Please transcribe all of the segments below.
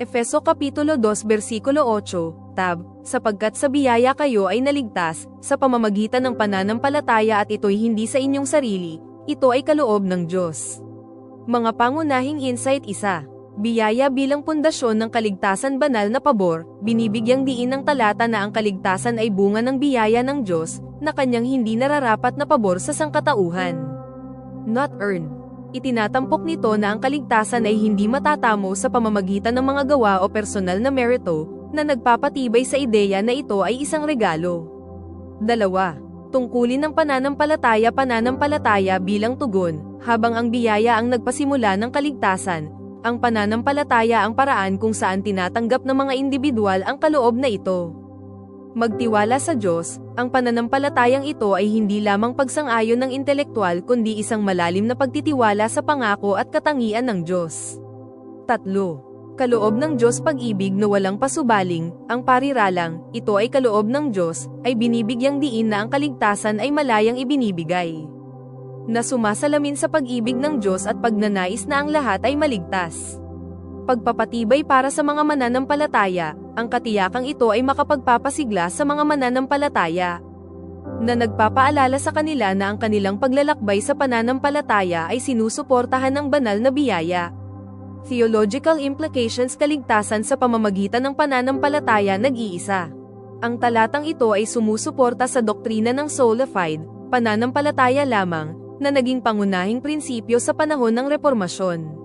Efeso Kapitulo 2 Versikulo 8, Tab, sapagkat sa biyaya kayo ay naligtas, sa pamamagitan ng pananampalataya at ito'y hindi sa inyong sarili, ito ay kaloob ng Diyos. Mga pangunahing insight isa. Biyaya bilang pundasyon ng kaligtasan banal na pabor, binibigyang diin ng talata na ang kaligtasan ay bunga ng biyaya ng Diyos, na kanyang hindi nararapat na pabor sa sangkatauhan. Not earned. Itinatampok nito na ang kaligtasan ay hindi matatamo sa pamamagitan ng mga gawa o personal na merito, na nagpapatibay sa ideya na ito ay isang regalo. Dalawa. Tungkulin ng pananampalataya pananampalataya bilang tugon, habang ang biyaya ang nagpasimula ng kaligtasan, ang pananampalataya ang paraan kung saan tinatanggap ng mga individual ang kaloob na ito. Magtiwala sa Diyos, ang pananampalatayang ito ay hindi lamang pagsang-ayon ng intelektual kundi isang malalim na pagtitiwala sa pangako at katangian ng Diyos. Tatlo. Kaloob ng Diyos pag-ibig na walang pasubaling, ang pariralang, ito ay kaloob ng Diyos, ay binibigyang diin na ang kaligtasan ay malayang ibinibigay. Na sumasalamin sa pag-ibig ng Diyos at pagnanais na ang lahat ay maligtas pagpapatibay para sa mga mananampalataya, ang katiyakang ito ay makapagpapasigla sa mga mananampalataya na nagpapaalala sa kanila na ang kanilang paglalakbay sa pananampalataya ay sinusuportahan ng banal na biyaya. Theological implications kaligtasan sa pamamagitan ng pananampalataya nag-iisa. Ang talatang ito ay sumusuporta sa doktrina ng soulified, pananampalataya lamang, na naging pangunahing prinsipyo sa panahon ng reformasyon.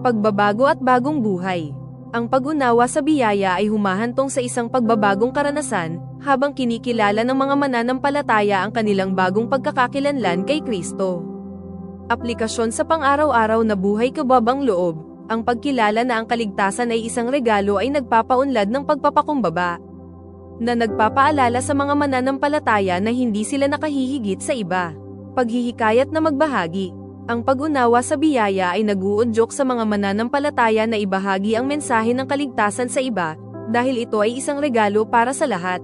Pagbabago at bagong buhay. Ang pag-unawa sa biyaya ay humahantong sa isang pagbabagong karanasan, habang kinikilala ng mga mananampalataya ang kanilang bagong pagkakakilanlan kay Kristo. Aplikasyon sa pang-araw-araw na buhay kababang loob, ang pagkilala na ang kaligtasan ay isang regalo ay nagpapaunlad ng pagpapakumbaba. Na nagpapaalala sa mga mananampalataya na hindi sila nakahihigit sa iba. Paghihikayat na magbahagi, ang pag-unawa sa biyaya ay naguudyok sa mga mananampalataya na ibahagi ang mensahe ng kaligtasan sa iba, dahil ito ay isang regalo para sa lahat.